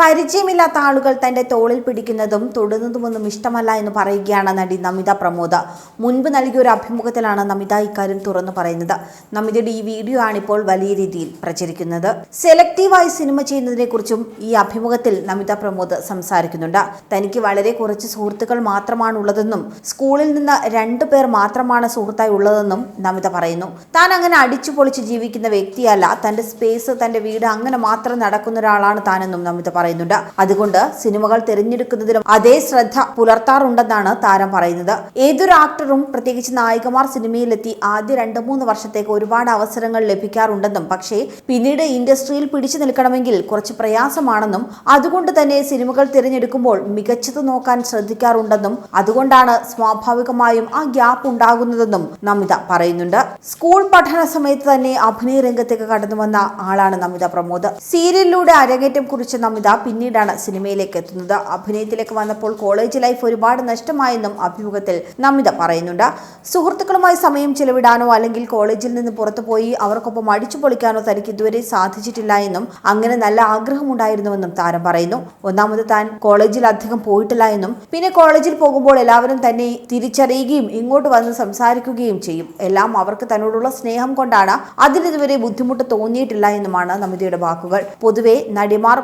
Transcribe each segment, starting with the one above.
പരിചയമില്ലാത്ത ആളുകൾ തന്റെ തോളിൽ പിടിക്കുന്നതും തൊടുന്നതുമൊന്നും ഇഷ്ടമല്ല എന്ന് പറയുകയാണ് നടി നമിത പ്രമോദ. മുൻപ് നൽകിയ ഒരു അഭിമുഖത്തിലാണ് നമിത ഇക്കാര്യം തുറന്നു പറയുന്നത്. നമിതയുടെ ഈ വീഡിയോ ആണിപ്പോൾ വലിയ രീതിയിൽ പ്രചരിക്കുന്നത്. സെലക്റ്റീവായി സിനിമ ചെയ്യുന്നതിനെ കുറിച്ചും ഈ അഭിമുഖത്തിൽ നമിത പ്രമോദ് സംസാരിക്കുന്നുണ്ട്. തനിക്ക് വളരെ കുറച്ച് സുഹൃത്തുക്കൾ മാത്രമാണ് ഉള്ളതെന്നും സ്കൂളിൽ നിന്ന് രണ്ടു പേർ മാത്രമാണ് സുഹൃത്തായി ഉള്ളതെന്നും നമിത പറയുന്നു. താൻ അങ്ങനെ അടിച്ചു പൊളിച്ച് ജീവിക്കുന്ന വ്യക്തിയല്ല. തന്റെ സ്പേസ് തന്റെ വീട് അങ്ങനെ മാത്രം നടക്കുന്ന ഒരാളാണ് താനെന്നും നമിത പറയുന്നുണ്ട്. അതുകൊണ്ട് സിനിമകൾ തിരഞ്ഞെടുക്കുന്നതിലും അതേ ശ്രദ്ധ പുലർത്താറുണ്ടെന്നാണ് താരം പറയുന്നത്. ഏതൊരു ആക്ടറും പ്രത്യേകിച്ച് നായികമാർ സിനിമയിലെത്തി ആദ്യ രണ്ട് മൂന്ന് വർഷത്തേക്ക് ഒരുപാട് അവസരങ്ങൾ ലഭിക്കാറുണ്ടെന്നും പക്ഷേ പിന്നീട് ഇൻഡസ്ട്രിയിൽ പിടിച്ചു നിൽക്കണമെങ്കിൽ കുറച്ച് പ്രയാസമാണെന്നും അതുകൊണ്ട് തന്നെ സിനിമകൾ തിരഞ്ഞെടുക്കുമ്പോൾ മികച്ചത് നോക്കാൻ ശ്രദ്ധിക്കാറുണ്ടെന്നും അതുകൊണ്ടാണ് സ്വാഭാവികമായും ആ ഗ്യാപ്പ് ഉണ്ടാകുന്നതെന്നും നമിത പറയുന്നുണ്ട്. സ്കൂൾ പഠന സമയത്ത് തന്നെ അഭിനയ രംഗത്തേക്ക് കടന്നു വന്ന ആളാണ് നമിത പ്രമോദ്. സീരിയലിലൂടെ അരങ്ങേറ്റം കുറിച്ച് നമിത പിന്നീടാണ് സിനിമയിലേക്ക് എത്തുന്നത്. അഭിനയത്തിലേക്ക് വന്നപ്പോൾ കോളേജ് ലൈഫ് ഒരുപാട് നഷ്ടമായെന്നും അഭിമുഖത്തിൽ നമിത പറയുന്നുണ്ട്. സുഹൃത്തുക്കളുമായി സമയം ചെലവിടാനോ അല്ലെങ്കിൽ കോളേജിൽ നിന്ന് പുറത്തുപോയി അവർക്കൊപ്പം അടിച്ചു പൊളിക്കാനോ തനിക്ക് ഇതുവരെ സാധിച്ചിട്ടില്ല എന്നും അങ്ങനെ നല്ല ആഗ്രഹമുണ്ടായിരുന്നുവെന്നും താരം പറയുന്നു. ഒന്നാമത് താൻ കോളേജിൽ അധികം പോയിട്ടില്ല എന്നും പിന്നെ കോളേജിൽ പോകുമ്പോൾ എല്ലാവരും തന്നെ തിരിച്ചറിയുകയും ഇങ്ങോട്ട് വന്ന് സംസാരിക്കുകയും ചെയ്യും. എല്ലാം അവർക്ക് തന്നോടുള്ള സ്നേഹം കൊണ്ടാണ് അതിനിതുവരെ ബുദ്ധിമുട്ട് തോന്നിയിട്ടില്ല എന്നുമാണ് നമിതയുടെ വാക്കുകൾ. പൊതുവെ നടിമാർ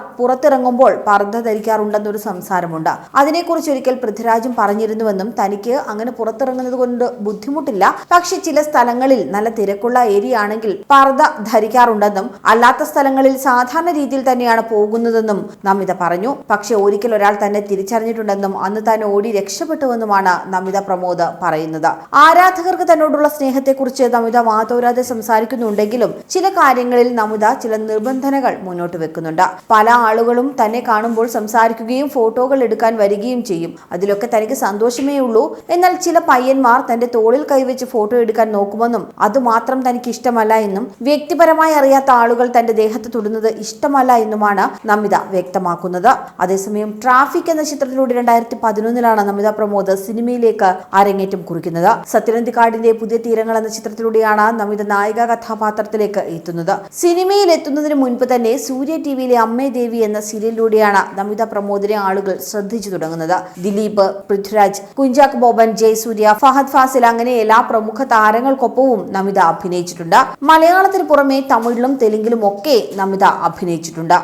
പുറത്തിറങ്ങുമ്പോൾ പർദ്ദ ധരിക്കാറുണ്ടെന്നൊരു സംസാരമുണ്ട്. അതിനെക്കുറിച്ച് ഒരിക്കൽ പൃഥ്വിരാജും പറഞ്ഞിരുന്നുവെന്നും തനിക്ക് അങ്ങനെ പുറത്തിറങ്ങുന്നത് കൊണ്ട് ബുദ്ധിമുട്ടില്ല. പക്ഷെ ചില സ്ഥലങ്ങളിൽ നല്ല തിരക്കുള്ള ഏരിയ ആണെങ്കിൽ പർദ്ദ ധരിക്കാറുണ്ടെന്നും അല്ലാത്ത സ്ഥലങ്ങളിൽ സാധാരണ രീതിയിൽ തന്നെയാണ് പോകുന്നതെന്നും നമിത പറഞ്ഞു. പക്ഷെ ഒരിക്കൽ ഒരാൾ തന്നെ തിരിച്ചറിഞ്ഞിട്ടുണ്ടെന്നും അന്ന് താൻ ഓടി രക്ഷപ്പെട്ടുവെന്നുമാണ് നമിത പ്രമോദ് പറയുന്നത്. ആരാധകർക്ക് തന്നോടുള്ള സ്നേഹത്തെക്കുറിച്ച് നമിത വാതോരാതെ സംസാരിക്കുന്നുണ്ടെങ്കിലും ചില കാര്യങ്ങളിൽ നമിത ചില നിർബന്ധനകൾ മുന്നോട്ട് വെക്കുന്നുണ്ട്. പല ആളുകളും തന്നെ കാണുമ്പോൾ സംസാരിക്കുകയും ഫോട്ടോകൾ എടുക്കാൻ വരികയും ചെയ്യും. അതിലൊക്കെ തനിക്ക് സന്തോഷമേ ഉള്ളൂ. എന്നാൽ ചില പയ്യന്മാർ തന്റെ തോളിൽ കൈവച്ച് ഫോട്ടോ എടുക്കാൻ നോക്കുമെന്നും അതുമാത്രം തനിക്ക് ഇഷ്ടമല്ല എന്നും വ്യക്തിപരമായി അറിയാത്ത ആളുകൾ തന്റെ ദേഹത്ത് തൊടുന്നത് ഇഷ്ടമല്ല എന്നുമാണ് നമിത വ്യക്തമാക്കുന്നത്. അതേസമയം ട്രാഫിക് എന്ന ചിത്രത്തിലൂടെ രണ്ടായിരത്തി പതിനൊന്നിലാണ് നമിത പ്രമോദ് സിനിമയിലേക്ക് അരങ്ങേറ്റം കുറിക്കുന്നത്. സത്യനന്ദിക്കാടിന്റെ പുതിയ തീരങ്ങൾ എന്ന ചിത്രത്തിലൂടെയാണ് നമിത നായിക കഥാപാത്രത്തിലേക്ക് എത്തുന്നത്. സിനിമയിൽ എത്തുന്നതിന് മുൻപ് തന്നെ സൂര്യ ടിവിയിലെ അമ്മേ ദേവി എന്ന സീരിയലിലൂടെയാണ് നമിത പ്രമോദിനെ ആളുകൾ ശ്രദ്ധിച്ചു തുടങ്ങുന്നത്. ദിലീപ് പൃഥ്വിരാജ് കുഞ്ചാക്ക് ബോബൻ ജയസൂര്യ ഫഹദ് ഫാസിൽ അങ്ങനെ എല്ലാ പ്രമുഖ താരങ്ങൾക്കൊപ്പവും നമിത അഭിനയിച്ചിട്ടുണ്ട്. മലയാളത്തിന് പുറമെ തമിഴിലും തെലുങ്കിലും ഒക്കെ നമിത അഭിനയിച്ചിട്ടുണ്ട്.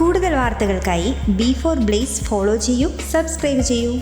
കൂടുതൽ വാർത്തകൾക്കായി ബി ഫോർ ബ്ലേസ് ഫോളോ ചെയ്യൂ സബ്സ്ക്രൈബ് ചെയ്യൂ.